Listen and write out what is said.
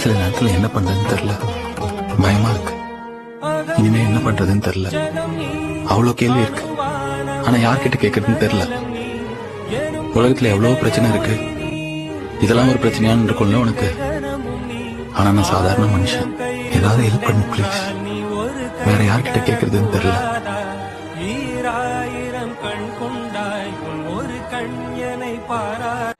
சில நேரத்தில் என்ன பண்றதுன்னு தெரியல. பயமா இருக்கு. இனிமே என்ன பண்றதுன்னு தெரியல. அவ்வளோ கேள்வி இருக்கு. ஆனா யார்கிட்ட கேட்கறதுன்னு தெரியல. உலகத்துல எவ்வளவு பிரச்சனை இருக்கு. இதெல்லாம் ஒரு பிரச்சனையான்னு இருக்கும்ல உனக்கு. ஆனா நான் சாதாரண மனுஷன். ஏதாவது ஹெல்ப் பண்ணு ப்ளீஸ் வேற யார்கிட்ட கேட்கறதுன்னு தெரியல. ஈராயிரம் கண் கொண்டாய் ஒரு கண் பாரா